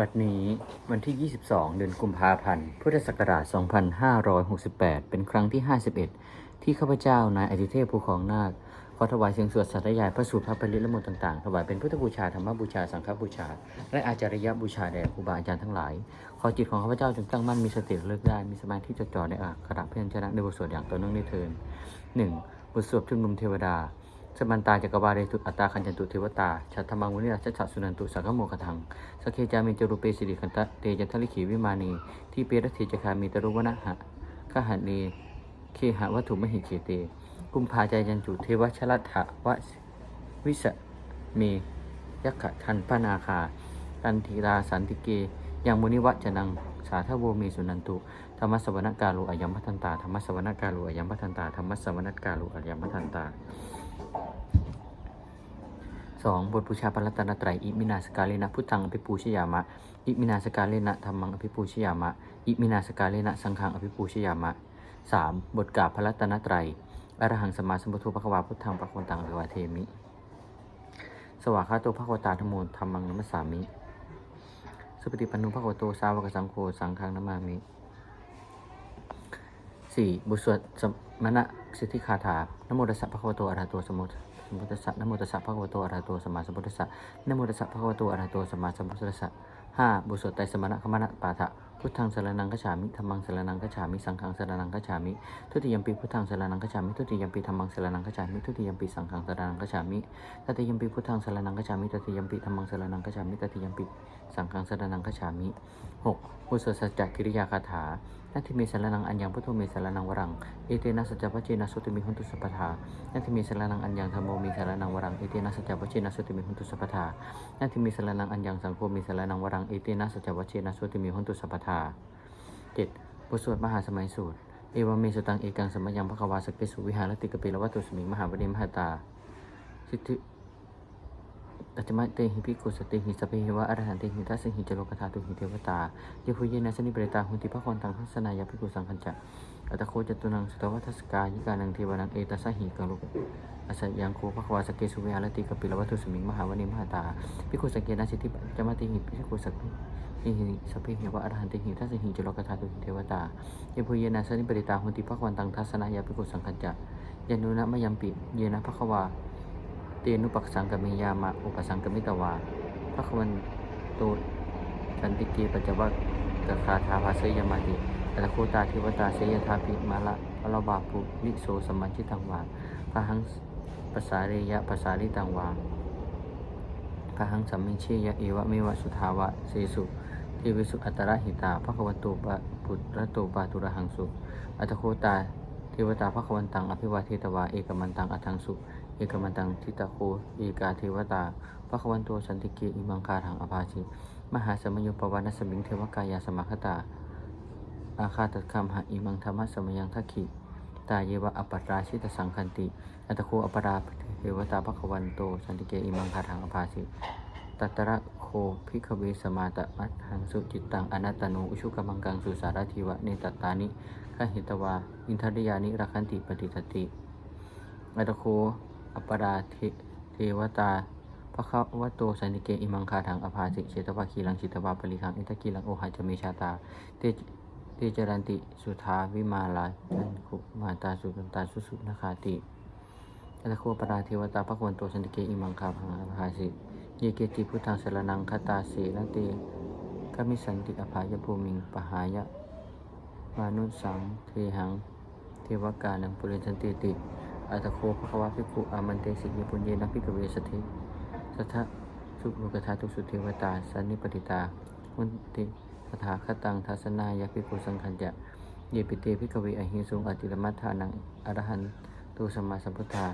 บัดนี้วันที่ 22 เดือนกุมภาพันธ์ พุทธศักราช 2568 เป็นครั้งที่ 51 ที่ข้าพเจ้านายอดิเทพภูของนาค ขอถวายเสียงสวดสัตยายพระสูตรพระปริตและมนต์ต่างๆ ถวายเป็นพุทธบูชา ธรรมบูชา สังฆบูชา และอาจารยบูชาแด่ครูบาอาจารย์ทั้งหลาย ขอจิตของข้าพเจ้าจงตั้งมั่นมีสติระลึกได้ มีสมาธิจดจ่อในอักขระเพียรชนะในบทสวดอย่างต่อเนื่องในเทิน 1. บทสวดชุมนุมเทวดา สมันตาจักรวาเรตุอัตตาคันจันตุเทวตาชัตถมังวุนิราชชัสุนันตุสังฆโมคทังสเคจามิจรุเปสิริคันตะเตจันทลิขีวิมานีที่เปรตเจคามีตรุวนะหะขหันเนเคหะวัตถุมหิเขเตกุมภาใจายันจุเทวชลัตถะวะวิสเมยักขะทันปนาคาตันทีราสันติเกยังมุนิวัจนังสาธโวเมสุนันตุธรรมสวรรกาลุอายมพัทันตาธรรมสวรรกาลุอายมพัทันตาธรรมสวรรกาลุอายมพัทันตา สองบทบูชาพระรัตนตรัยอิมินาสกาเลนะพุทธังอภิปูชยามะ อิมินาสกาเลนะธรรมังอภิปูชยามะ อิมินาสกาเลนะสังฆังอภิปูชยามะสามบทกาบพระรัตนตรัยอรหังสมมาสมพุทโธพระควาพุทธังปะคนตังเทวาเทมิ สวากขาโตพระโคตาธรรมโมธรรมังนัมสามิ สุปฏิปันนุพระโคโตสาวกสังโฆสังฆังนามามิ สี่บุตรสวดสมณะสิทธิคาถานโมตัสสะพระโคโตอระหะโตสมมุตสมมุตัสสะนโมตัสสะพระโคโตอระหะโตสมมาสมพุทธัสสะนโมตัสสะพระโคโตอระหะโตสมมาสมพุทธัสสะห้าบุตรสวดไตรสมณะขมณะปาฐะ พุทธังสารนังกัจฉามิธรรมังสารนังกัจฉามิสังฆังสารนังกัจฉามิทุติยมปีพุทธังสารนังกัจฉามิทุติยมปีธรรมังสารนังกัจฉามิทุติยมปีสังฆังสารนังกัจฉามิตติยมปีพุทธังสารนังกัจฉามิตติยมปีธรรมังสารนังกัจฉามิตติยมปีสังฆังสารนังกัจฉามิหกบุตรสวดสัจจกิริยาคาถานัตถิเมสารนังอัญญังพุทโธเมสารนังวรังเอเตนะสัจจวัจเจนะสุติมิหุนตุสัพพทานัตถิเมสารนังอัญญังธรรมโมเมสารนังวรังเอเตนะสัจจวัจเจนะสุติมิหุนตุสัพพทานัตถิเมสารนังอัญญังสังโฆเมสารนังวรังเอเตนะสัจจวัจเจนะสุติมิหุนตุสัพพทาเจ็ดบทสวดมหาสมัยสูตร เอวเมสตังเอกังสมยังพระควาสกเกสุวิหารติกปิลวัตุสมิงมหาบดีมหาตา สิทธิตัจมะเตหิภิกุสติหิสพเพหิวะอรหันติหิทัสสหิจโลกธาตุหิเทวตาเยพุเยนะสนิเปริตาหุติภะคนตังทัสนายาภิกุสังคัญจะอัตโคจตุนังสตวัฏสกายิกานังเทวานังเอตัสหิกังลุกอสัยยังโคภควาสกเกสุวิหารติกปิลวัตุสมิงมหาวณิมหาตาภิกุสังเกนะสิทธิปัจมะเตหิภิกุสัพ เพหิสพเพหิวะอรหันติหิทัสหิจโลกธาตุหิเทวตาเยพุเยนะสนิปริตาหุติภะคนตังทัสนายาภิกุสังคัญจะยานุนะมยัมปิเยนะภควา เตนุปักสังกมิยามะอุปสังกมิตวาพระควันตุสันติเกปัจจวัคกคาถาภาเสยมาติอัตโคตาเทวตาเสยทาปิมาละพระบาปุนิโสสมมัญชิตังวาพระหังภาษาเรยะภาษาลิตังวาพระหังสัมมิเชยะเอวะเมวะสุทาวะเสสุ เทวิสุอัตระหิตาพระควันตุปะปุตระโตปาตุระหังสุ อัตโคตาเทวตาพระควันตังอภิวาเทตวาเอกมันตังอัทังสุ เอกมันตังทิตาโคเอกาเทวตาพระควันโตสันติเกอิมังคาถังอภาชิมหาสมโยปวานสมิงเทวกายาสมาคตา อาคาตคัมหะอิมังธรรมะสมยังทักขิตาเยวะอปปราชิตสังคันติ อัตโคอปราเทวตาพระควันโตสันติเกอิมังคาถังอภาชิตัตระโค พิกเวสมาตะมัทหังสุจิตตังอนัตตโนอุชุกมังกังสุสารทิวะเนตตานิขหิตวา อินทริยานิรักขันติปฏิทติอัตโคอปราเทเทวตาพระคัมวัตโตสันิเกอิมังคาถังอภาสิเชตวาคีลังชิตวาปริคังอินทกีลังโอหะจเมชาตาเตเตจรันติสุทาวิมาลาจันคุมาตาสุตันตาสุสุนคาติอัตโคปราเทวตาพระควันโตสันิเกอิมังคาถังอภาสิ เยเกจิพุทธังสรนังคตาเสนเตกมิสันติอภายภูมิงปหายะมานุสังเทหัง เทวกานังปุเรชันติติ อัตโคภควาภิกขุอามันเตสิยปุญเยนภิกขเวสติสัทธะสุโลกธาตุสุเทวตาสันนิปติตามุนติสถาคตังทัสนายภิกขุสังคัญจะเยปิเตภิกขเวอหิสุงอติรมัฏฐานังอรหันตุสมมาสัมพุทธา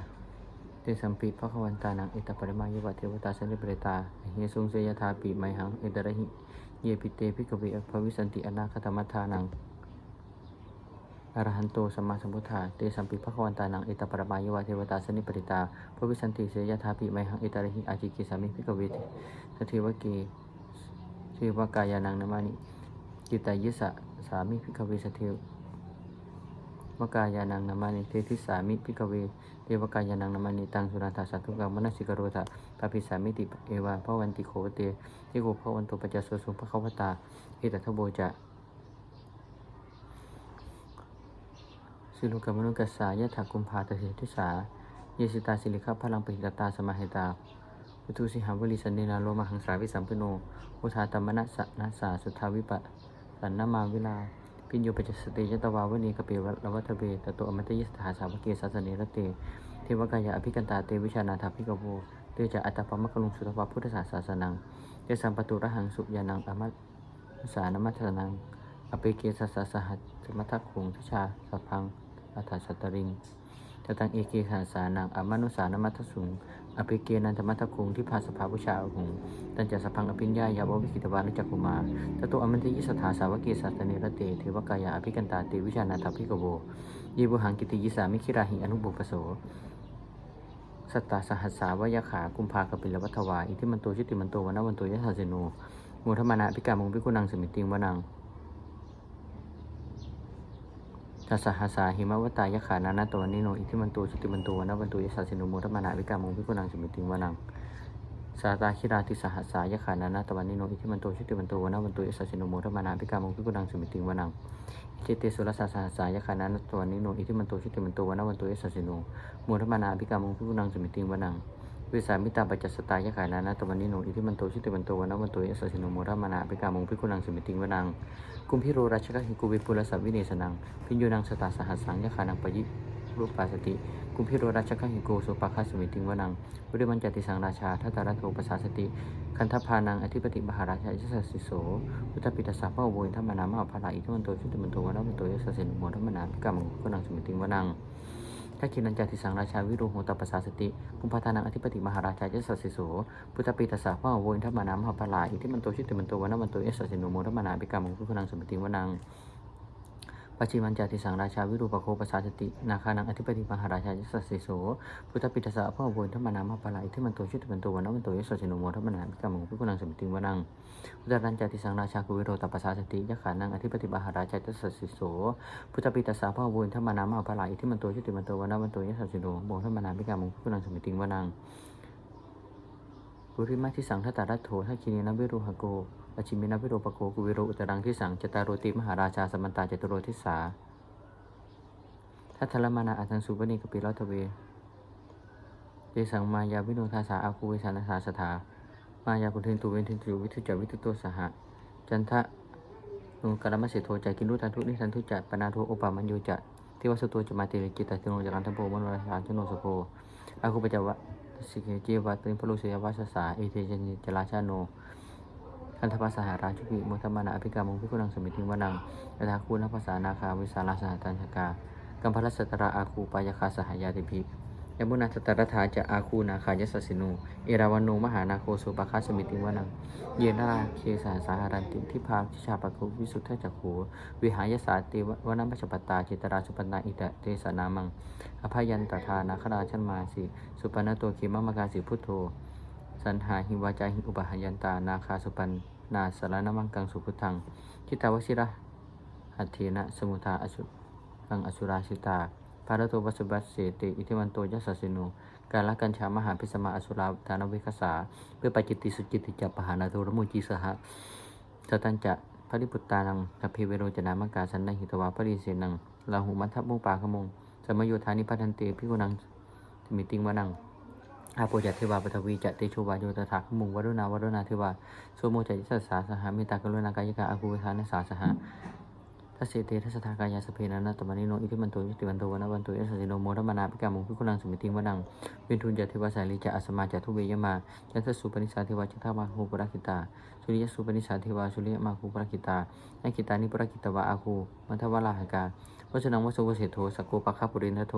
เตสัมปิภควันตานังเอตปริมายวะเทวตาสันนิปติตาอหิสุงเสยธาปิไมหังเอตระหิ เยปิเตภิกขเวอภวิสันติอนาคตมัฏฐานังอรหันโตสัมมาสัมพุทธาเตสัมปิภะควันตานังเอตปรมายวะเทวตาสนิปริตาพระวิสันติเสยทาปิไมหังเอตระหิอาจิกิสามิพิกเวทิสเทวเกเทวกายานังนามานิกิตายิสะสามิพิกเวสเทวกายานังนามานิเทธิสามิพิกเวเท วกายานังนามานิตังสุนันทาสัตุกังมนสิกโรธาปปิสามิติเอวาพระวันติโคเตทิโกพระวันตุปัจจสสุภควตาเอตทัพโบจะสิลุกมนุกัสสายะถากุมภาตเสทิสาเยสิตาสิลิขพลังปิหิตตาสมาหิตาอุทุสิหาวลิสันนินาโลมหังสาวิสัมปโนอุทาตมนัสสะนัสสาสุทธาวิปะสันนามาวิลา ปิญโยปัจจสติยตวาวนีกเปวะละวัตเบตโตอมตยิสถาสาวเกศาสเนรเตเทวกายะอภิกันตาเตวิชานาถาภิกโวเตจะอัตตปมะกลุงสุตวาพุทธศาสนังเตสัมปตุระหังสุยานังอมัตสานมัทนังอเปเกสัสสะสหัสสมัทธคุงทิชาสพังอัฏฐสัตตริงตตังเอเกขาสานังอมานุสานมัทสุง อภิเกนันทมัทธคุงที่พาสภาพุชาอหุงตันจะสพังอภิญญายาววิกิตวานุจักกุมาตโตอมันตยิสถาสาวเกสัสเนรเตเทวกายะอภิกันตาเตวิชานาถาภิกโวเยบุหังกิติยิสามิคิราหิอนุบุปโสสตตาสหัสสาวยขากุมภากปิลวัฏวาอิทิมันโตชิติมันโตวันวันโตยะสาเสโนมูธมานะพิกามงพิกุนังสมิติงวนัง ทัสสหัสสาหิมวตายขานานาตวันนิโนอิทิมันโตชิติมันโตวันวันโตยะสาสโนมูธมานะพิกามงพิกุนังสมิติงวนังสาตาคิราติสหัสสายขานานาตวันนิโนอิทิมันโตชิติมันโตวันวันโตยะสาสโนมูธมานะพิกามงพิกุนังสมิติงวนังเจเตสุรสาสหัสสายขานานาตวันนิโนอิทิมันโตชิติมันโตวันวันโตยะสาสโนมูลมานาภิกามงพิกุนังสมิติงวนัง วิสามิตาปัจจสตายะขายนานาตวันนิโนอิทิมันโตชิติมันโตวันวันโตยสสินโมรามานาภิกามงพิกุนังสุมิติงวนังกุมพิโรราชกหิกุวิปุลสัพวิเนสนังพิญโยนังสตาสหัสสังยะขานังปยิรูปปัสติกุมพิโรราชกหิโกสุปาคาสุมิติงวนังวิริมันจติสังราชาทัตตารัโทปัสสาสติคันทพานังอธิปติมหาราชายสสิโสพุทธปิตาสาพะโวยธรรมนามหาภาลาอิทิมันโตชิติมันโตวันวันโตยสสินโมรามานาภิกามงพิกุนังสุมิติงวนัง ถ้าคินันจาติสังราชาวิรโหตปัสสาสติภูมิพาทานังอธิปติมหาราชาเจสัสสิโสพุทธปีตัสสะพ่อโวยทัพมานามหาปลาอิทิมันโตชิติมันโตวันมันโตเอสสิโนโมทัพมานาปิกามงคุคุนังสมติวนัง ปัจจิมันจาติสังราชาวิรูปโคปัสสาสตินาคานังอธิปติมหาราชาจสัสสิโสพุทธปีตัสะพระโวยธรรมนามาปลาอิทิมันโตชิติมันโตวันมันโตเอสสิโนโมธรรมนาภิกามงคุคุนังสมติวนังอุตรันจติสังราชากุวิโรตปัสสาสติยะขานังอธิปติมหาราชาจัสสิโสพุทธปิตัสสาพระบุญธรรมนามาภลาอิทิมันโตชิติมันโตวันามันโตยะสัสสิโนโมธรรมนาภิกามงคุนังสมิติงวนังปุริมาทิสังทัตตารัตโถทัคินีนวิโรหโก อชิมินาวิโรปโกกุวิโรอุตรังทิสังจตารโรติมหาราชาสมันตาจตุโรทิสาทัตทลมานาอัตังสุปนิกปิลอทเวเจสังมายาวิโนทาสาอาคูเวสานาสาสถามายาปุถินตุเวนทินตุวิทุจวิทุโตสหะจันทะนุกรมเสโทจากินุทันทุนิทันทุจัปนาโทโอปามันโยจะทิวสุโตจะมาเตริกิตาติโนจักันทัมโพมโนราชาชโนสโพอาคุปจวะสิเกจีวัตติพลุเสยวาสสาเอเทจนิจลาชาโน คันธภาษาหาราชุกิมุธมานาอภิกามงพิกุนังสมิติวนังยถาคูนภาษานาคาวิสาลาสหตัญชกากัมพลสสตราอาคูปายคาสหายาติภิกยมุนาสตรธาจะอาคูนาคายสสินู เอราวันโนมหานาโคสุปคาสมิติวนัง เยนาราเคสาสาหารันติทิพาชิชาปะคุวิสุทธจักขูวิหายสาติวนัมปชปตตาจิตราสุปนาอิตะเตสนามัง อภยันตทานาคราชันมาสิ สุปนโตคิมมะกาสิพุทโธ สันหาหิวาจาหิอุปหายันตา นาคาสุปันนาสารนมังกังสุพุทังทิตาวชิระหัตเทนะสมุทาอสุกังอสุราชิตาภารโตวัสบัสเสติ อิทิมันโตยัสสสิโนการละกัญชามหาพิสมาอสุราธานเวคสาเพื่อปัจจิติสุจิติจัปปหานาโทรมุจีสหะสตันจะพระริพุตตานังอภิเวโรจนามกาสันนหิตวาปริเสนังลาหุมัทธมุปาขมงสมโยธานิพัทันเตพิกุนังมิติงวนัง อาโปจัตเทวาปทวีจะเตโชวาโยตถาขมุงวรุณาวรุณาเทวาโสโมจัยิสสสาสหามิตากรุณากายกาอาคูวิธานสาสหะทัสเสตทัสสทากายาสเพนันะตมนิโนอิทิมันโตยิติวันโตวันวันโตยสสิโนโมรมนาภิกามงพิกุลังสมิติงวนังเวนทุนจเทวาสาลีจะอสมาจะทุเวยมาจันทสุปนิสาเทวาจิตามาคูปราคิตาสุริยสุปนิสาเทวาสุริยมาคูปราคิตานักิตานิปราคิตวะอาคูมัทวาลาหกาวัชนังวสุวเสโทสกโกปะคาปุรินทโท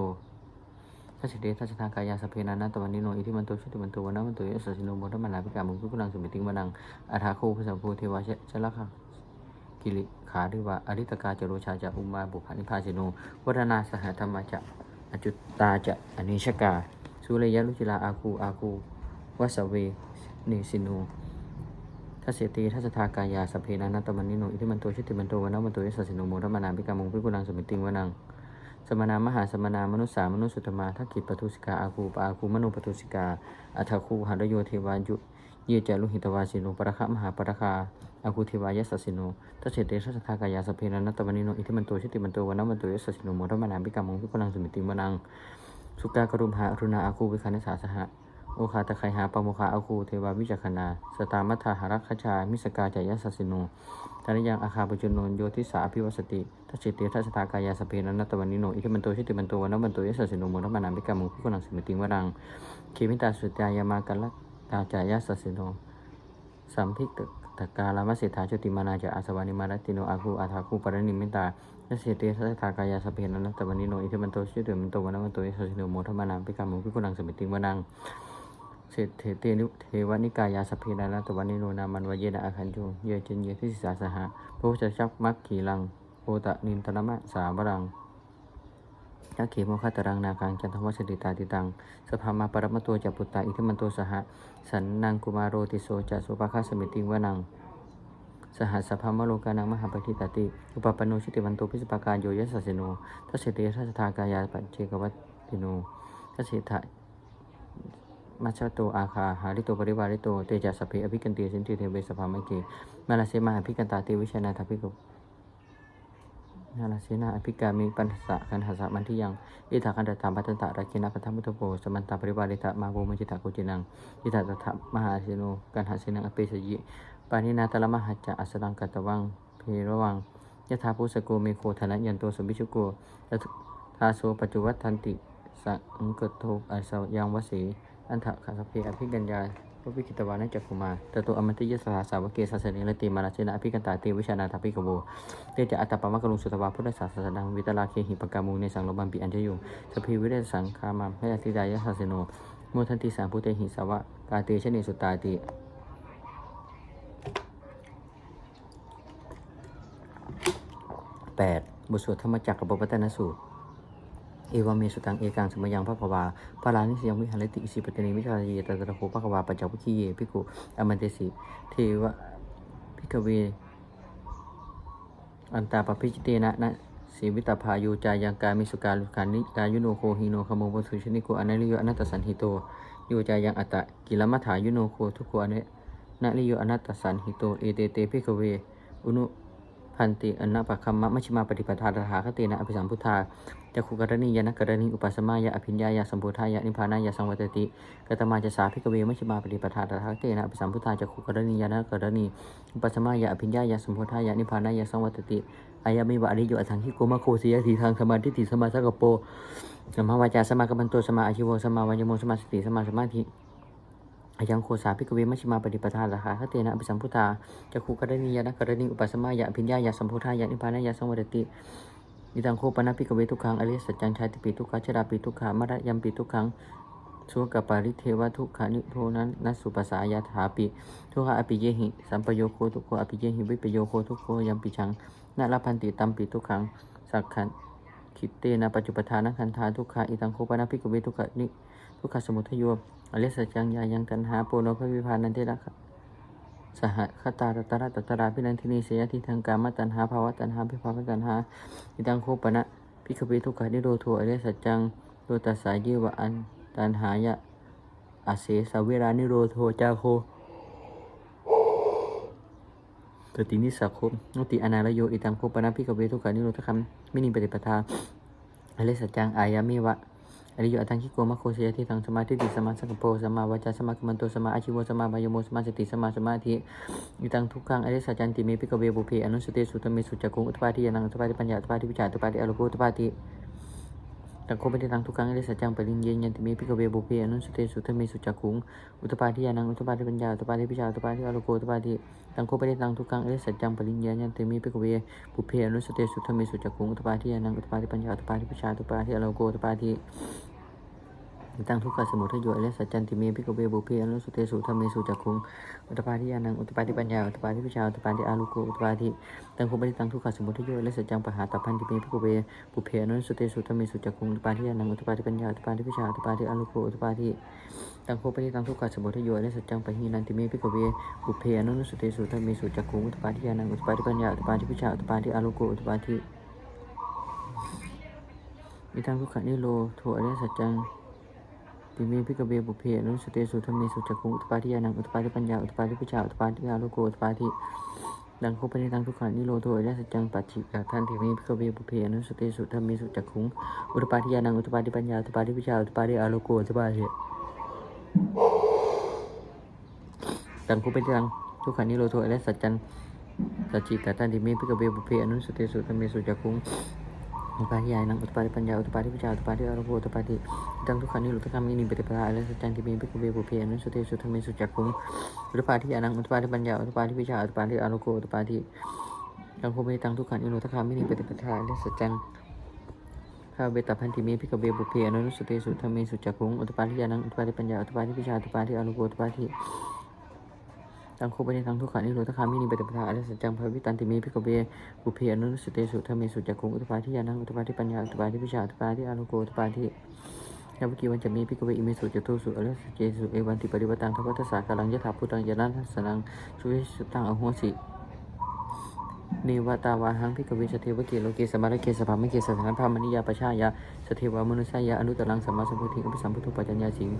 ทัศเดทัศทากายาสเพนันนะตวันนิโนอิทิมันโตชุติมันโตวันวันโตยสสิโนโมรมนาภิกามงพิกุลังสมิติงวนังอาทาคูพระสัมภูเทวาชละคะกิริขาหรือว่าอริตกาจโรชาจะอุมาบุพานิพาสิโนวัฒนาสหธรรมจะอจุตตาจะอนิชกาสุเรยลุจิลาอาคูอาคูวัสเวเนสิโนทัศเสตีทัศทากายาสพเพนานัตตมันนิโนอิทิมันโตชิติมันโตวันมันโตยสสิโนโมรมนาภิกามงพิกุลังสมิติงวนัง มนามหาสมนามนุษย์สามนุษย์สุตมาทักขิปทุสิกาอาคูปาคูมนุปทุสิกาอัฐคูหัรโยเทวายุเยจารุหิตวาสิโนปรคะมหาปรคาอาคูเทวายสัสสิโนทัเฉเตทัสทากายาสเพนันตวันิโนอิทิมันโตชิติมันโตวันนมันโตยสัสสิโนโมรมนามิกามงพิกลังสุมิติมนังสุกากรุมหาอรุณาอาคูวิคานิสาสหะ โอคาตะไคหาปโมคาอาคูเทวาวิจักขณาสตามัทธาหรักขชา มิสกาจายสัสสิโนทานิยังอาคาปุจุนนโยทิสาอภิวสติทัชเจเตทัสตากายาสเพนันตวันิโน อิทิมันโตชิติมันโตวันนมันโตยสัสสิโนโมทมานามิกามงพิกลังสมิติวรังเคมิตาสุตยายามากัลละตาจายสัสสิโนสัมภิกตกาลามสิทธาจุติมานาจะอาสวานิมารตติโนอาคูอาทาคูปรนิมิตาทัเสเตทัสทากายาสเพนันตวันิโนอิทิมันโตชิติมันโตวันนมันโตยสัสสิโนโมทมานามิกามงพิกลังสมิติวรัง เศรษฐเตนุเทวนิกายาสพเพนานัตวันิโนนามันวเยนะอาคันโยเยเจนเยทิสิสาสหะพระพุทธจักมักขีลังโอตะนินตนะมะสาบรังยักเขโมคาตรังนาคังจันทวัสดิตาติตังสภามาปรมตโตจัปุตตาอิทิมันโตสหะสันนางกุมารโรติโสจะสุภาคาสมิติงวนังสหัสสภามโลกานังมหาปฏิตติอุปปนโนชิติวันโตพิสปากาโยยัสสสิโนทัสเสเตทัสทากายาปัจเจกวัตติโนทัสเสทะ มัชโตอาคาหาริโตปริวาริโตเตจัสสพเพอภิกันติสินติเทเวสภามะเกมาลาเสมาอภิกันตาเตวิชนาทัพพิโกนาลาเสนาอภิกามิปันสะกันหัสสะมันที่ยังอิทากันตถาปัตตะราคินาปัทมุตโปสมันตาปริวาริตะมาโวมจิตาโกจินังอิทาตถามหาเสโนกันหัสเสนังอเปสยิปานินาตละมหัจจะอัสรังกัตวังเพระวังยะถาภูสโกเมโคธนะยันโตสมบิชุโกทาโสปัจจุวัตทันติสังกตโทอาสยังวสี อันถะขันสเพอภิกัญญาพระวิคิตวานัจักขุมาตโตอมติยสหสาวเกศาสนิรติมาราชนะอภิกันตาเตวิชานาทัพพิกโวเตจะอัตตปะมะกะลุงสุตวาพุทธศาสนังวิตลาเคหิปกามูในสังโลบัมปิอัญชยุงสพีวิเรศสังคามาพยาธิดายสัสโนโมทันติสามพุเตหิสาวะกาเตชเนสุตตาติแปดบทสวดธรรมจักรกับปวัตนสูตร เอวาเมสุตังเอกังสมยังพระภวาพระลานิสยังวิหารติอิสิปตนิวิชาเยตตะโคพระภวาปัจจวิคีเยพิกุอมันเตสิเทวะพิกเว อันตาปพิจิเตนะนะสีวิตาพายุจายังกามิสุการลุกานิกายุโนโคหิโนขโมวสุชนิโกอนัลิโยอนัตตสันหิโตโยจายังอัตตะกิลมัฏฐายุโนโคทุกโคอเนนะลิโยอนัตตสันหิโตเอเตเตพิกเวอุนุ พันติอนัปะคัมมะมัชฌิมาปฏิปทาตถาคเตนะอภิสัมพุทธาจักขุกรณียานกรณีอุปสมายะอภิญญายะสัมพุทธายะนิพพานายะสังวัตติกตมาจะสาพิกเวมัชฌิมาปฏิปทาตถาคเตนะอภิสัมพุทธาจักขุกรณียานกรณีอุปสมายะอภิญญายะสัมพุทธายะนิพพานายะสังวัตติอายามิวะอริโยอสังคิโกมะโคสียทีทางสมาธิติสมาสักปโปสมาวาจาสมากัมมันโตสมาอาชิโวสมาวายโมสมาสติสมาสมาธิ อายังโคสาพิกเวมัชิมาปฏิปทาลาหาคเตนะอภิสัมพุทธาจักขุกรณียานกรณีอุปสมายะอภิญญายะสัมพุทธายะนิพพานายะสังวัตติอิตังโคปนะพิกเวทุกขังอริสัจจังชาติปีทุกขชราปีทุกขามรยัมปีทุกขังสุกปาริเทวทุกขานิโทนั้นนัสสุปสายาถาปิทุกขอภิเยหิสัมปโยโคทุกโคอภิเยหิวิปโยโคทุกโคยัมปิชังนาลพันติตัมปิทุกขังสักขันคิเตนะปัจจุปทานัคันธาทุกขาอิตังโคปนาภิกเวทุกขนิ ทุกขสมุทโยอริสัจจังยายังตันหาโปโนภวิพานันเทระสหคตาตตระตตราพินันทินีเสยทิทางกามตันหาภาวะตันหาพิภาวะตันหาอิตังโคปนะภิกขเวทุกขานิโรโทอริสัจจังโลตัสสายเยวะอันตันหายะอาเสสเวรานิโรโทจาโคกตินิสักคมนุติอนาลโยอิตังโคปนะพิกเวทุกขานิโรธคัมมินิปฏิปทาอริสัจจังอายามิวะ อริโยอัตังคิโกมะโคเสยที่ทางสมาธิติสมาสังกโปสมาวาจาสมากัมมันโตสมาอาชิวสมาบายโมสมาสติสมาสมาธิอิตังทุกขังอริสัจจันติเมพิกเวบุเพอนุสติสุตเมสุจักกุงอุตปาทิยานังอุตปาทิปัญญาอุตปาทิวิจารอุตปาทิอโลโกอุตปาทิ ตังโคปฏิตังทุกขังได้สัจจังปริญเยยันติเมพิกเวบุเพอนุสเตสุตเมสุจักขุงอุตปาทิยานังอุตปาทิปัญญาอุตปาทิพิชาอุตปาทิอโลโกอุตปาทิตังโคปฏิตังทุกขังได้สัจจังปริญเยยันติเมพิกเวบุเพอนุสเตสุตเมสุจักขุงอุตปาทิยานังอุตปาทิปัญญาอุตปาทิพิชาอุตปาทิอโลโกอุตปาทิ ตั้งทุกขสมุทัยโยอริยสัจจันติเมพิกเวบุเพอนุสุเตสุธรรมเมสุจักขุงอุตปาทิยานังอุตปาทิปัญญาอุตปาทิวิชาอุตปาทิอาลูโกอุตปาทิตังโคปฏิตังทุกขสมุทัยโยอริยสัจจังปหาตพันติเมพิกเวบุเพอนุสุเตสุธรรมเมสุจักขุงอุตปาทิยานังอุตปาทิปัญญาอุตปาทิวิชาอุตปาทิอาลูโกอุตปาทิตังโคปฏิตังทุกขสมุทัยโยอริยสัจจังปหินันติเมพิกเวบุเพอนุสุเตสุธรรมเมสุจักขุงอุตปาทิยานังอุตปาทิปัญญาอุตปาทิวิชาอุตปาทิอาลูโกอุตปาทิมีทางทุกขนิโรโทอริยสัจจัง ติเมพิกเวบุเพนุสเตสุธรรมเมสุจักุงอุตปาทิยานังอุตปาทิปัญญาอุตปาทิปิชาอุตปาทิอาโลโกอุตปาทิดังโคปนิทางทุกขานิโรโทอริยสัจจังปัจฉิกาท่านติเมพิกเวบุเพนุสเตสุธรรมเมสุจักุงอุตปาทิยานังอุตปาทิปัญญาอุตปาทิปิชาอุตปาทิอาโลโกอุตปาทิดังโคปนิทางทุกขานิโรโทอริยสัจจังสัจจิกาท่านติเมพิกเวบุเพอนุสเตสุธรรมเมสุจักุง อุปาทิยานังอุตปาทิปัญญาอุตปาทิปิจาอุตปาทิอารโภอุตปาทิตังทุกขันิโรธคามินิปฏิปทาอรสัจจังที่มีพิกเวปุเพอนุสเตสุธรรมิสุจักขุงอุตปาทิยานังอุตปาทิปัญญาอุตปาทิปิจาอุตปาทิอารโภอุตปาทิตังโคเมตังทุกขันิโรธคามินิปฏิปทาอรสัจจังข้าเวตาพันธิเมพิกเวปุเพอนุสเตสุธรรมิสุจักขุงอุตปาทิยานังอุตปาทิปัญญาอุปาทิปิจาอุปาทิอารโภอุปาทิ ตังโคเมตังทุกขันิโรธคามินิปฏิปทาอริสัจจังภวิตันติเมพิกเวบุเพอนุสเตสุธรรมสุจักขุงอุตปาทิยานังอุตปาทิปัญญาอุตปาทิปิชาอุตปาทิอารุโกอุตปาทิยาวิกิวันจะมีพิกเวอิเมสุจตุสุอริสเจสุเอวันติปริวตังทวัตสากลังยะถาพุตังยานันสนังสุวิสุตังอโหสิเนวตาวาหังพิกเวสเทวเกโลเกสมารเกสภามะเกสถานพามณิยาปชายาสเทวามนุสายาอนุตตรังสัมมาสัมพุทธิอุปสัมพุทธปัญญาสิง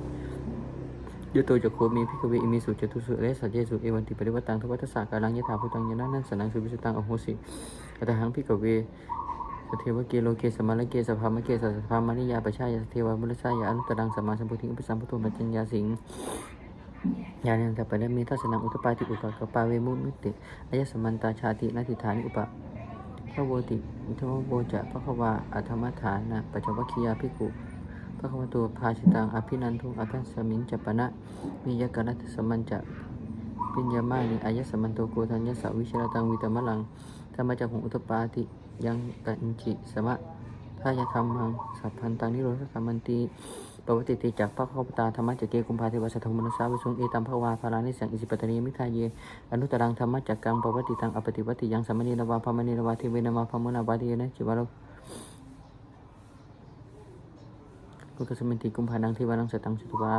ยโตจักโคมีพิกเวอิมิสุจตุสุเลสัจเจสุเอวันติปริวัตังทวัตสากาลังยถาพุตังยานันสนังสุวิสตังอโหสิอัตหังพิกเวสเทวเกโลเกสมาลเกสภามะเกสสภามานิยาปชายาสเทวามุลสายาอนุตตรังสมมาสัมพุทิอุปสัมพุทโธปัจจัญญาสิงญาณันตปะมีทัศนังอุตปาติอุปกปาเวมุนิติอายสมันตาชาตินาทิฐานิอุปะพระโวติทวโวจะพระควาอัธรรมฐานะปัจจวัคคียาภิกขุ ระคัมภีตัวภาชิตังอภินันทุงอภิสมิงจัปปนะมียกนัตสมันจะปิญญามานิอายะสมันโตโกทัญญสาวิชรตังวิตมะลังธรรมจักของอุตปาติยังกัญจิสมะทายธรรมังสัพพันตังนิโรธกรรมันติปวติติจากพระข้าพตาธรรมจักเกกุมภาเทวสัทธมนุสาวิสุงเอตัมภวาภารานิสังอิสิปตนีมิทาเยอนุตรังธรรมจักกังปวติตังอปติวติยังสัมมณีนวาพามณีนวาเทเวนวาพามุนาวาเทนะจิวาโลกุกสมินติกุมภานังเทวานังสตังสุตวา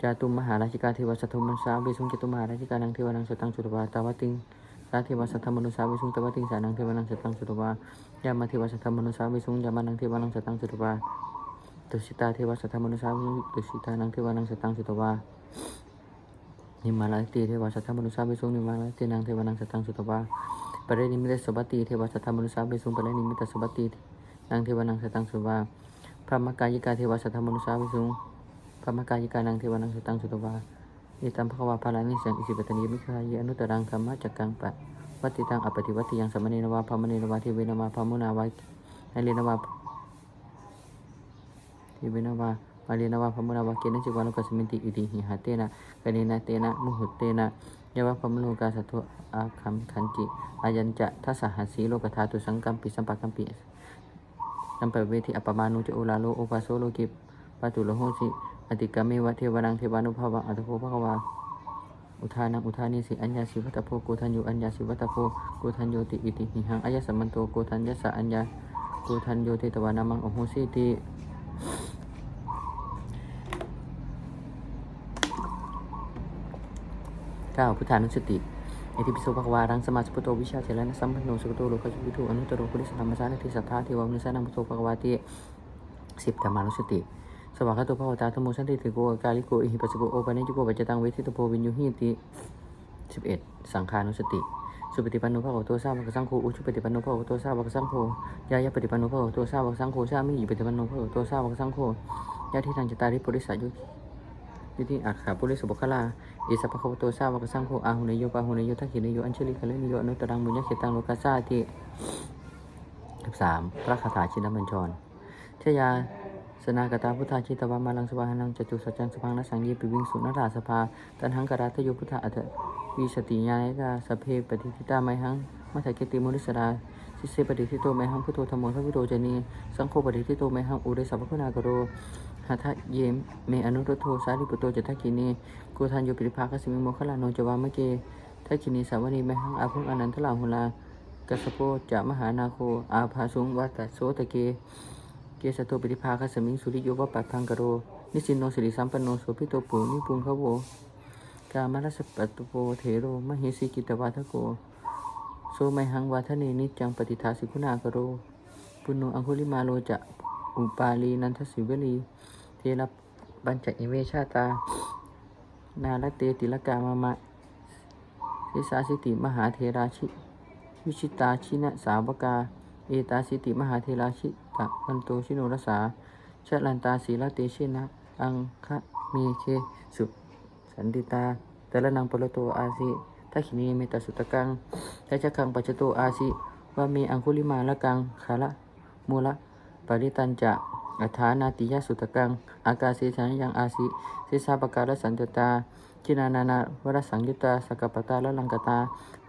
จาตุมมหาราชิกาเทวสัทธมนสาวิสุงจตุมหาราชิกานังเทวานังสตังสุตวาตาวติงสาเทวสัทธมนุสาวิสุงตาวติงสานังเทวานังสตังสุตวายามาเทวสัทธมนุสาวิสุงยามานังเทวานังสตังสุตวาตุสิตาเทวสัทธมนุสาวิสุงตุสิตานังเทวานังสตังสุตวานิมาลาติเทวสัทธมนุสาวิสุงนิมาลาตินังเทวานังสตังสุตวาปรินิมิตสบัติเทวสัทธมนุสาวิสุงปรินิมิตสบัตินังเทวานังสตังสุตวา พระมกายิกาเทวสัทธมนุสาวิสุงพระมกายิกานังเทวานังสตังสุตวาเอตัมภควาภารานิสังอิสิปตนีมิคายอนุตรังธรรมะจักกังปะวัติตังอปฏิวัติยังสมณีนวาพามณีนวาเทเวนวาพามุนาวาให้เรนวาเทเวนวามาเรนวาพามุนาวาเกนจิวานุกัสมินติอิติหิหาเตนะกเนนะเตนะมุหุเตนะยวะพมโนกาสัทโธอาคัมขันจิอายัญจะทัสสหัสสีโลกธาตุสังกัมปิสัมปะกัมปิ นัมปเวทิอัปปมานุจโอลาโลโอปาโซโลกิปาตุโลโหสิอติกามิวะเทวรังเทวานุภาวังอัตโพภควาอุทานังอุทานิสิอัญญาสิวัตโพโกทันโยอัญญาสิวัตโพโกทันโยติอิติหิหังอายะสัมมันโตโกทันยะสะอัญญาโกทันโยเทตวานามังอโหสิติเก้าพุทธานุสติ อธิปิโสภควารังสมาสพุทโตวิชาเจรนะสัมปันโนสุขโตโลกสุวิทูอนุตโรปุริสธรรมสารทิสัทธาเทวมนุสานังพุทโธภควาติสิบธรรมานุสติสวากขาโตภวตาธโมสันติติโกกาลิโกอิหิปัสสโกโอปานิจุโกปัจจตังเวทิตโพวินยุหิติสิบเอ็ดสังขานุสติ สุปฏิปันโนภะคะวะโตสาวกสังโฆอุชุปฏิปันโนภะคะวะโตสาวกสังโฆยายาปฏิปันโนภะคะวะโตสาวกสังโฆสามิหิปฏิปันโนภะคะวะโตสาวกสังโฆยะทิทังจตาริปุริสายุ ยุติอัคขาปุริสบุคลาอิสัพพะคโตสาวกสังโฆอาหุเนโยปาหุเนโยทักขิเนโยอัญชลิกะเลเนโยอนุตรังมุญญเขตังโลกัสสาติสิบสามพระคาถาชินบัญชรชยาสนากตาพุทธาชิตวามาลังสวาหนังจตุสัจจังสพังนสังเยปิวิงสุนราสภาตันหังกราทโยพุทธะอัตวิสติญาณกาสเพปฏิทิตาไมหังมัทธเกติมุนิสราสิเสปฏิทิโตไมหังพุทโธธรรมโมทัพพุทโธจนีสังโฆปฏิทิโตไมหังอุเรสัพพคุณากโร หาทะเยมเมอนุรโทสาริปุตโตจทักขินีกูทันโยปิริภาคสิมิโมคลาโนจวามะเกทักขินีสาวนีไมหังอาภุงอนันทลาหุลากัสโปจามหานาโคอาภาสุงวัตโสตะเก เกสโตปิริภาคสมิงสุริโยวปัตทังกโร นิสินโนสิริสัมปันโนโสพิโตปุนิปุงขโวกามรัสปัตตุโปเถโรมหิสิกิตวาทโกโสไมหังวาทเนนิจังปฏิทาสิกุณากโรโพปุณโญอังคุลิมาโลจะอุปาลีนันทสิเวลี เทระบัญจอิเวชาตา นาลเตติลกามามะสิสาสิติมหาเทราชิวิชิตาชินะสาวกา เอตาสิติมหาเทราชิตะวันโตชิโนรสาชลันตาศีลเตเชนะ อังคะเมเคสุสันติตาแต่ละนังปรโตอาสิทักขินีเมตตาสุตกังทัจคังปัจจโตอาสิว่ามีอังคุลิมาละกังคาละมูละปริตันจะ อัฐานาติยสุตกัง อากาเสชันยังอาสิเสสาปการสันตตาจินานานาวรสังยุตตาสกปตาละลังกตา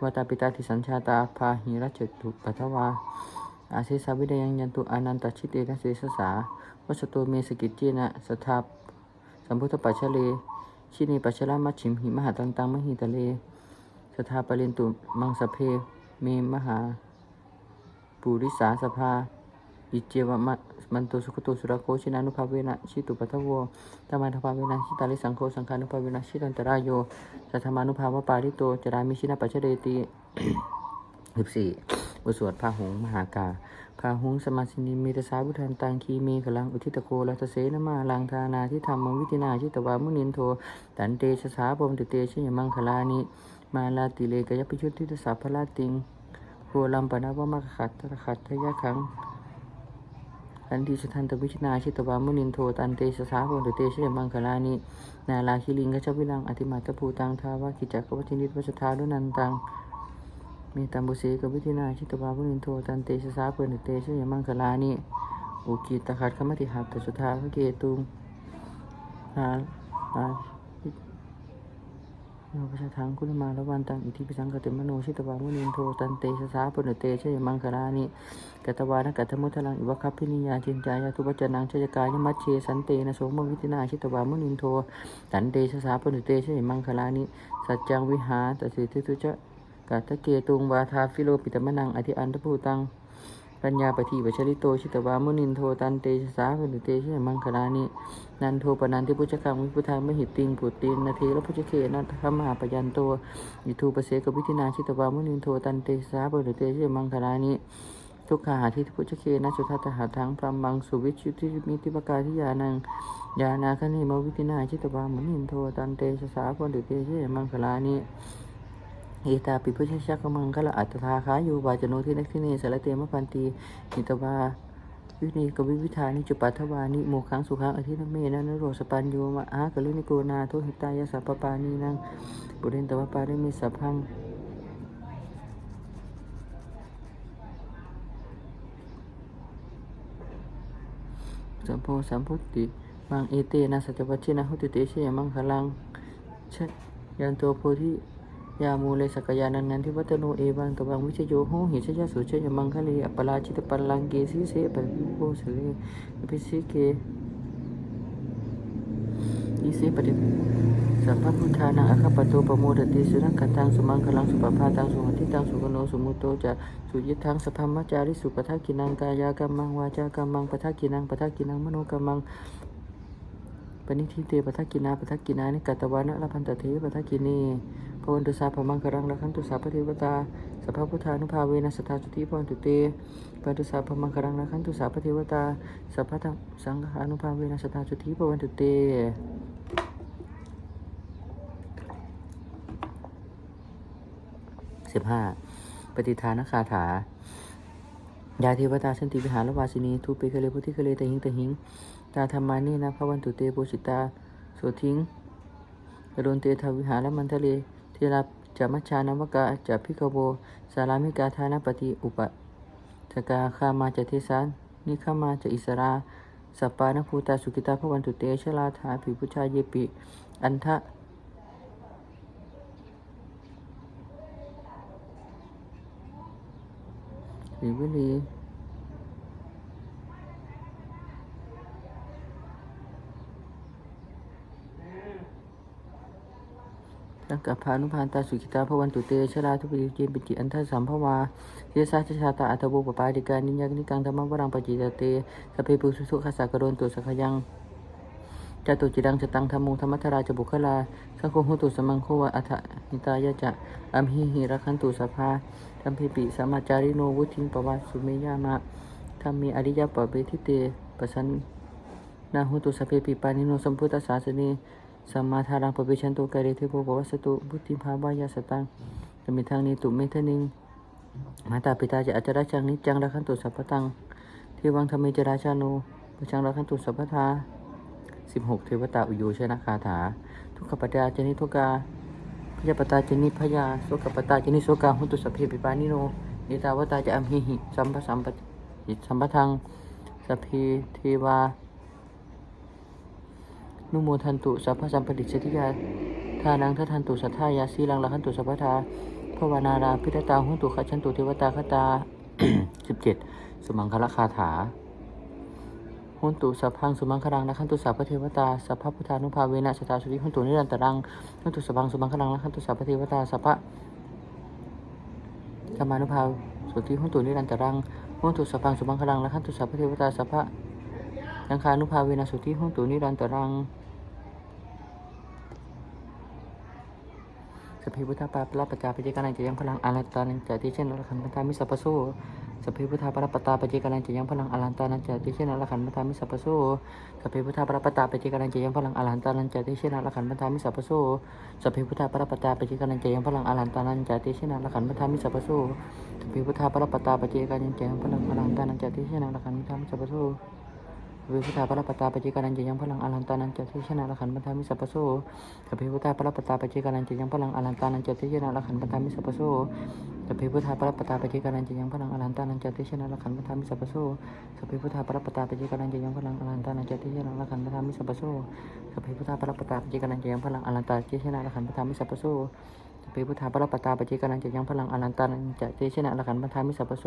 วตาปิตาทิสัญชาตาพาหิรัจตุปัทวาอาเสสาวิเดยังยันตุอนันตชิเตนะเสสสาวัชโตเมสกิจเจนะสทาสัมพุทธปัจฉเลชินีปัจฉลามัชิมหิมหาตังตังมหิตะเลสทาปรินตุมังสเพเมมหาปุริสาสภาอิเจวะมะ มันตุสุขตุสุรโคชินานุภาเวนะชิตุปัทโวธรรมานุภาเวนะชิตาลิสังโฆสังฆานุภาเวนะชิตันตรายโยสัทธามานุภาวะปาริโตจรามิชินาปัจเจเดติสิบสี่บทสวดพาหงมหากาพาหงสมาสินีมีตสาบุทันตังคีเมีขลังอุทิตโกลัตเสนมาลังทานาทิธรรมวิตินาชิตวามุนินโทตันเตชะสาปมติเตชยมังคลานิมาลาติเลกยปิชุทธิตสัพลาติงโคลัมปนาวมะขัดตะขัดทยะขัง อันติสทันตวิชนาชิตวามุนินโทตันเตชะสาปมติเตชยมังคลานินาลาคิลิงกชวิลังอธิมาตภูตังทาวากิจักกวัตินิตวัชทาดุนันตังมีตัมบุเสกวิธินาชิตวามุนินโทตันเตชะสาเปินเตชะยมังคลานิอุกิตขัดขมติหัตตสุธาพระเกตุงนานา โยปชทังคุลมาละวันตังอิทิปิสังกติมโนชิตวามุนินโทตันเตชะสาปินเตชะยมังคลานิกัตวานกัตมุทลังอิวะคัพพินิยาจินจายาทุปจนังชยกายมัชเชสันเตนะโสมวิธินาชิตวามุนินโทตันเตชะสาปินเตชะยมังคลานิสัจจังวิหารตสิทิทุจะกาตะเกตุงวาทาฟิโลปิตมะนังอธิอันตภูตัง ปัญญาปฏิปชริโตชิตวามุนินโทตันเตชะสาวินเตชะมังคลานินันโทปนันติพุชกังวิพุทธามหิติงปุตตินนาเทระพุชเคนัทมหาปยันโตอิทูปเสกวิธินาชิตวามุนินโทตันเตชะสาวินเตชะมังคลานิทุกขาหาทิพุชเคนะจุทัตหาทังพรมังสุวิชุติมิติปกาทิยานังยานาคเนมวิธินาชิตวามุนินโทตันเตชะสาวินเตชะมังคลานิ เอตาปิพุชชักมังคละอัตถาคายู่วาจโนทินักทิเนสารเตมะพันตีหิตวาวินีกวิวิธานิจุปัทวานิโมขังสุขังอธินเมนะนโรสปัญโยมะอากลุนิโกนาโทหิตายาสัพปปานีนังบุเรนตวปาริมิสัพพังสัมโพสัมพุทติ มังเอเตนะสัจวัชินะหุติเตชยมังคลังชยันโตโพธิ ยามูเลสกยานันนันทิวัตโนเอวังตวังวิชโยโหหิชยาสุชยมังคะเลอปลาชิตปัลลังเกสีเสปะริโภสเลปิสิเกอิเสปะริสัพพพุทธานังอคปโตปโมดติสุนังคตังสุมังคลังสุปภาตังสุหติตังสุกโนสุมุโตจะสุยิทังสพัมมจาริสุปทักกินังกายากรรมังวาจากรรมังปทักกินังปทักกินังมโนกรรมัง ปณิทิเตปทักกินาปทักกินานิกัตตวานะละพันตเทปทักกินีพวันตุสาพมังครังละขันตุสาพเทวตาสัพพุทธานุภาเวนะสทธาสุติพวันตุเตพวันตุสาพมังครังละขันตุสาพเทวตาสัพพะธัมสังฆานุภาเวนะสทธาสุติพวันตุเตสิบห้าปฏิทานคาถายาเทวตาสันติวิหารวาสินีทูเปเคเลพุทธิเคเลตหิงตหิง ตาธรรมานีนะพระวันตุเตโปชิตาโสทิงกรุณเตทวิหารมันทะเลเทระจามัชชานวกาจะพิกโวสารามิกาธานปฏิอุปทกาคามาจะเทสานนิขามาจะอิสราสปานภูตาสุกิตาพระวันตุเตชลาธาภิพุชาเยปิ อันทะวิวิลี สังกัปพานุพานตาสุขิตาพระวันตุเตชราทุปิเจปิจิอันทสัมภวาเยสาชชาตาอัตโบปปาดิการนิยานิกังธรรมวรังปจิตเตสเพปุสุสุขสากรนตุสักยังจตุจิดังจตังธรรมุธรรมธราจบุคลาสังโฆหุตุสมังโควะอัฏหิตายะจะอัมหิหิรักขันตุสภาธรรมเพปิสมาจาริโนวุทิงปวัสสุเมยามะธรรมีอริยปเปทิเตปสันนาหุตุสเพปิปานิโนสัมพุทธศาสนี สัมมาทารังปเปชันตุกะเรเทโพภวสตุบุติภาวายาสตังธรรมิทางนิตุเมทนิงมาตาปิตาจะอาจาราจังนิจังรักขันตุสัพพตังเทวังธรรมิจราชานุปชังรักขันตุสัพพทาสิบหกเทวตาอุโยชนะคาถา ทุกขปตาจนิทุกาพยาปตาจนิพยาโสกปตาจนิโสกาหุตุสัพเพปิปานิโนนิตาวตาจะอัมหิหิสัมปสัมปิสัมปทังสัพเพเทวา นุโมทันตุสัพพสัมปติสติยาทานังทัทันตุสัทธายาสีลังละขันตุสัพพทาภวนาราพิทตาหุนตุขชันตุเทวตาคตาสิบเจ็ดสุมังคละคาถาหุนตุสัพพังสุมังคลังละขันตุสัพพเทวตาสัพพพุทธานุภาเวนะสตาสุริหุนตุนิรันตรังหุนตุสัพพังสุมังคลังละขันตุสัพพเทวตาสัพพะธรรมานุภาสุติหุนตุนิรันตรังหุนตุสัพพังสุมังคลังละขันตุสัพพเทวตาสัพพะยังคานุภาเวนะสุทธิหุนตุนิรันตรัง สพเพพุทธาปาปลปจาปเจกานันจะยังพลังอารันตานันจะที่เช่นอรคันตามิสัพพโสสพเพพุทธาปรปตาปเจกานันจะยังพลังอารันตานันจะที่เช่นอรคันตามิสัพพโสสพเพพุทธาปรปตาปเจกานันจะยังพลังอารันตานันจะที่เช่นอรคันตามิสัพพโสสพเพพุทธาปรปตาปเจกานันจะยังพลังอารันตานันจะที่เช่นอรคันตามิสัพพโสสพเพพุทธาปรปตาปเจกานันจะยังพลังอารันตานันจะที่เช่นอรคันตามิสัพพโส สัพเพพุทธาปรปตาปจิการันจะยังพลังอลันตานันจะที่ชนะละขันบันทามิสัพพโสสัพเพพุทธาปรปตาปจิการันจะยังพลังอลันตานันจะที่ชนะละขันบันทามิสัพพโสสัพเพพุทธาปรปตาปจิการันจะยังพลังอลันตานันจะที่ชนะละขันบันทามิสัพพโสสัพเพพุทธาปรปตาปจิการันจะยังพลังอลันตานันจะที่ชนะละขันบันทามิสัพพโสสัพเพพุทธาปรปตาปจิการันจะยังพลังอลันตาที่ชนะละขันบันทามิสัพพโส พเพพุทธาปรปตาปจิการันจะยังพลังอลันตานันจะที่ชนะละขันบันทามิสัพพโส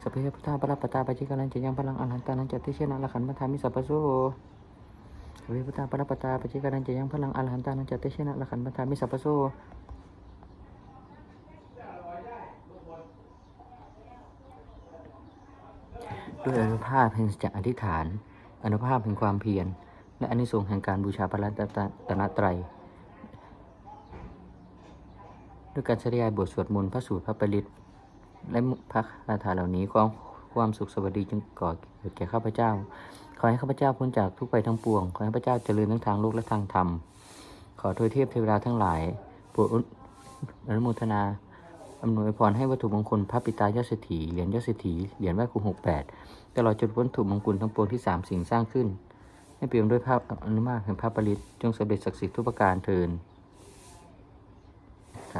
สัพเพพุทธาปรปตาปจิการันจะยังพลังอลันตานันจะที่ชนะละขันบันทามิสัพพโสวิพุทธาปรปตาปจิการันจะยังพลังอรันตานันจะเตชนะละขันบันทามิสัพพโสด้วยอนุภาพแห่งสัจจะอธิษฐาน อนุภาพแห่งความเพียร และอนิสงส์แห่งการบูชาพระรัตนตรัย ด้วยการแสดงบทสวดมนต์พระสูตรพระปริตและพระคาถาเหล่านี้ความความสุขสวัสดีจึงก่อเกิดแก่ข้าพเจ้า ขอให้ข้าพเจ้าพ้นจากทุกไปทั้งปวง ขอให้ข้าพเจ้าเจริญทั้งทางโลกและทางธรรม ขอโดยเทพเทวดาทั้งหลายโปรดอนุโมทนาอำนวยพรให้วัตถุมงคลพระปิตายอดเศรษฐีเหรียญยอดเศรษฐีเหรียญไหว้ครูหกแปดตลอดจนวัตถุมงคลทั้งปวงที่สามสิ่งสร้างขึ้น ให้เปี่ยมด้วยภาพอนุมาตแห่งพระปริตจงสำเร็จศักดิ์สิทธิ์ทุกประการเทิน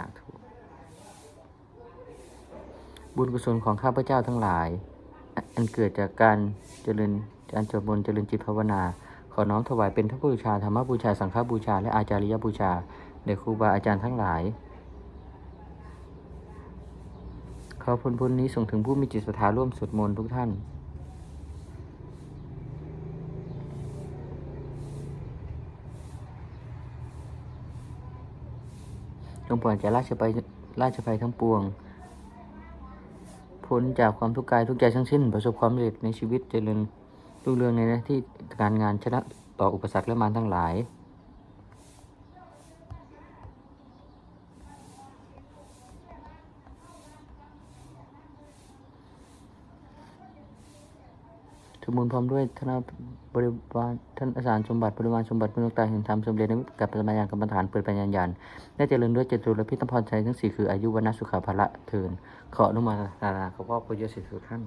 าธุ บุญกุศลของข้าพเจ้าทั้งหลาย อันเกิดจากการเจริญการจบนเจริญจิตภาวนา ขอน้อมถวายเป็นพระบูชาธรรมบูชา สังฆบูชา และอาจาริยบูชาแด่ครูบาอาจารย์ทั้งหลาย ขอผลบุญนี้ส่งถึงผู้มีจิตศรัทธาร่วมสวดมนต์ทุกท่าน จงปล่อยจากราชไปราชภัยทั้งปวง พ้นจากความทุกข์กายทุกข์ใจทั้งสิ้น ประสบความสำเร็จในชีวิตเจริญรุ่งเรืองในหน้าที่การงานชนะต่ออุปสรรคและมารทั้งหลาย สมบูรณ์พร้อมด้วยธนบริวารท่านอาสารสมบัติบริวารสมบัติมนุษย์ตาเห็นธรรมสมเด็จในกับปัญญากรรมฐานเปิดปัญญาญาณได้เจริญด้วยเจตุรพิธพรชัยทั้งสี่คืออายุวันะสุขภาละเทินขออนุโมาตนาขอพ่อพระเยซูทุกท่าน